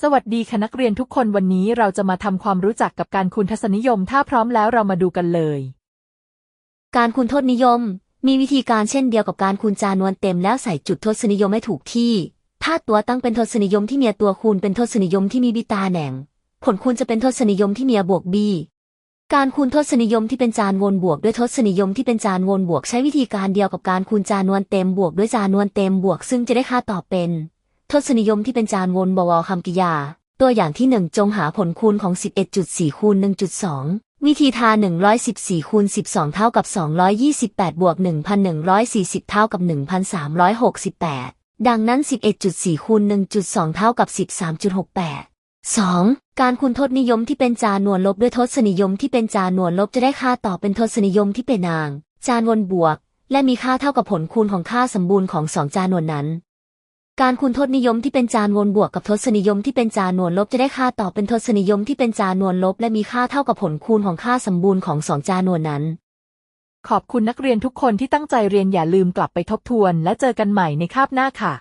สวัสดีค่ะนักเรียนทุกคนวันนี้เราจะมาทำความรู้จักกับการคูณทศนิยม ถ้าพร้อมแล้วเรามาดูกันเลย การคูณทศนิยม มีวิธีการเช่นเดียวกับการคูณจานวนเต็มแล้วใส่จุดทศนิยมให้ถูกที่ ถ้าตัวตั้งเป็นทศนิยมที่มีตัวคูณเป็นทศนิยมที่มีบิตาแหน่ง ผลคูณจะเป็นทศนิยมที่มีบวกบีการคูณทศนิยมที่เป็นจานวนบวกด้วยทศนิยมที่เป็นจานวนบวกใช้วิธีการเดียวกับการคูณจานวนเต็มบวกด้วยจานวนเต็มบวก ซึ่งจะได้ค่าตอบเป็น ทศนิยมที่เป็นจานวนบวคำกิยา ตัวอย่างที่ 1 จงหาผลคูณของ 11.4 คูณ 1.2 วิธีทา 114 คูณ 12 เท่ากับ 228 บวก 1,140 เท่ากับ 1,368 ดังนั้น 11.4 คูณ 1.2 เท่ากับ 13.68 2. การคูณทศนิยมที่เป็นจานวนลบด้วยทศนิยมที่เป็นจานวนลบจะได้ค่าตอบเป็นทศนิยมที่เป็นนาง จานวนบวก และมีค่าเท่ากับผลคูณของค่าสมบูรณ์ของสองจานวนนั้น การคูณทศนิยมที่เป็นจานวนบวกกับทศนิยมที่เป็นจานวนลบจะได้ค่าตอบเป็นทศนิยมที่เป็นจานวนลบ และมีค่าเท่ากับผลคูณของค่าสมบูรณ์ของสองจานวนนั้น ขอบคุณนักเรียนทุกคนที่ตั้งใจเรียนอย่าลืมกลับไปทบทวน และเจอกันใหม่ในคาบหน้าค่ะ